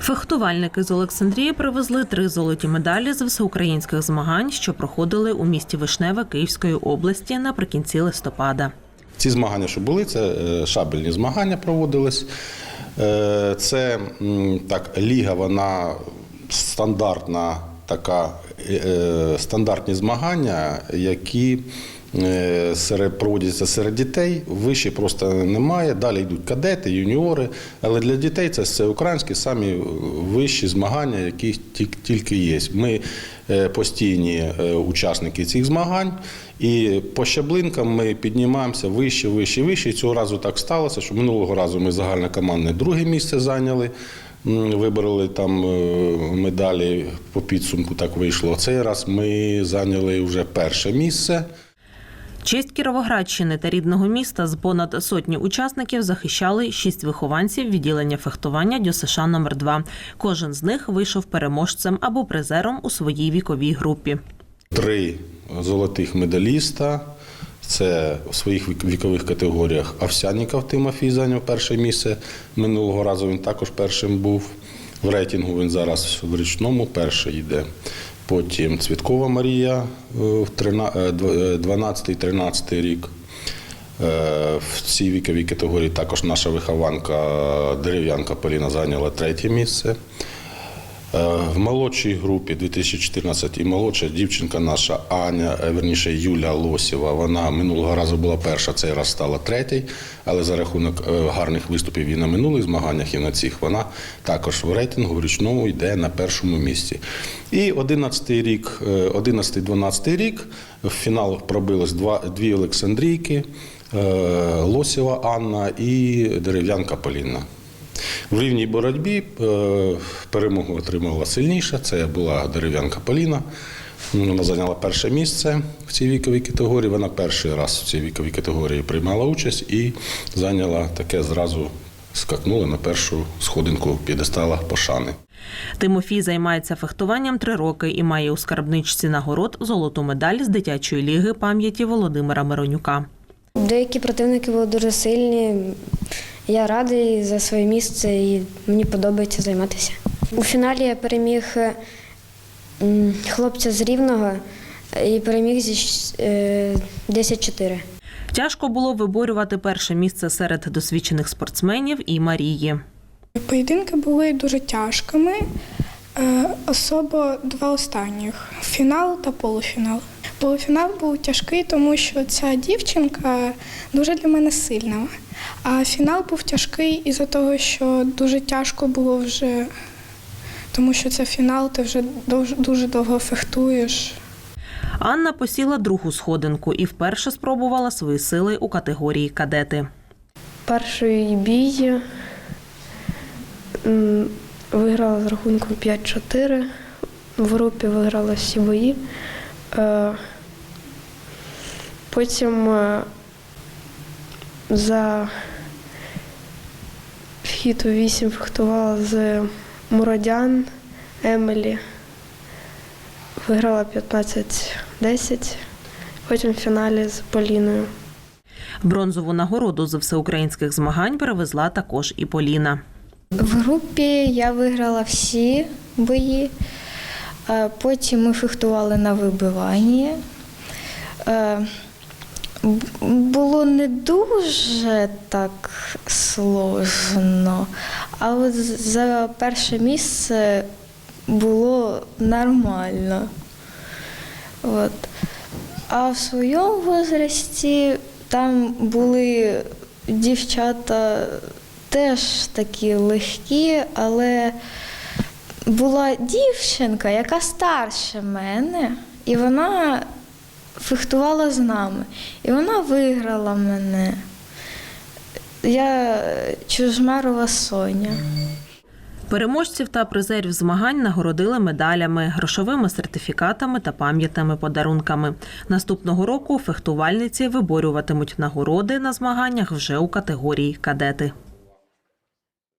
Фехтувальники з Олександрії привезли три золоті медалі з всеукраїнських змагань, що проходили у місті Вишневе Київської області наприкінці листопада. Ці змагання, що були, це е, шабельні змагання проводились. Е, Це так, ліга, вона стандартна, така, е, стандартні змагання, які серед, проводяться серед дітей. Вище просто немає. Далі йдуть кадети, юніори. Але для дітей це все українські самі вищі змагання, які тільки є. Ми е, постійні е, учасники цих змагань. І по щаблинкам ми піднімаємося вище, вище, вище. І цього разу так сталося, що минулого разу ми загальнокомандне друге місце зайняли. М, Вибороли там е, медалі по підсумку, так вийшло. Цей раз ми зайняли вже перше місце. Честь Кіровоградщини та рідного міста з понад сотні учасників захищали шість вихованців відділення фехтування ДЮСШ номер 2 Кожен з них вийшов переможцем або призером у своїй віковій групі. Три золотих медаліста. Це у своїх вікових категоріях Овсяніков Тимофій зайняв перше місце. Минулого разу він також першим був. В рейтингу він зараз в річному перший йде. Потім Цвіткова Марія е, в е, 12-13 рік. Е, В цій віковій категорії також наша вихованка дерев'янка Поліна зайняла третє місце. Е, В молодшій групі 2014 і молодша дівчинка наша Аня, е, верніше Юля Лосєва. Вона минулого разу була перша, цей раз стала третій, але за рахунок е, гарних виступів і на минулих змаганнях, і на цих вона також в рейтингу в річному йде на першому місці. І 11 рік, 11-12 рік в фінал пробилось два, дві Олександрійки, Лосєва Анна і Дерев'янка Поліна. В рівній боротьбі е, перемогу отримала сильніша. Це була дерев'янка Поліна. Вона зайняла перше місце в цій віковій категорії. Вона перший раз в цій віковій категорії приймала участь і зайняла таке зразу скакнула на першу сходинку п'єдестала пошани. Тимофій займається фехтуванням три роки і має у скарбничці нагород золоту медаль з дитячої ліги пам'яті Володимира Миронюка. Деякі противники були дуже сильні. Я радий за своє місце і мені подобається займатися. У фіналі я переміг е, хлопця з Рівного і переміг зі щ- е, 10-4. Тяжко було виборювати перше місце серед досвідчених спортсменів і Марії. Поєдинки були дуже тяжкими, е, особо два останніх фінал та полуфінал. Полуфінал був тяжкий, тому що ця дівчинка дуже для мене сильна. А фінал був тяжкий із-за того, що дуже тяжко було вже, тому що це фінал, ти вже дуже, довго фехтуєш. Анна посіла другу сходинку і вперше спробувала свої сили у категорії кадети. Перший бій виграла з рахунком 5-4. В групі виграла всі бої. Е, Потім е, за вхід у 8 фехтувала з Мурадян Емелі. Виграла 15-10. Потім в фіналі з Поліною. Бронзову нагороду з всеукраїнських змагань перевезла також і Поліна. В групі я виграла всі бої. Е, Потім ми фехтували на вибиванні. Було не дуже так сложно, а от за перше місце було нормально. От. А в своєму возрасті там були дівчата теж такі легкі, але була дівчинка, яка старше мене, і вона фехтувала з нами. І вона виграла мене. Я Чужмарова Соня. Переможців та призерів змагань нагородили медалями, грошовими сертифікатами та пам'ятними подарунками. Наступного року фехтувальниці виборюватимуть нагороди на змаганнях вже у категорії кадети.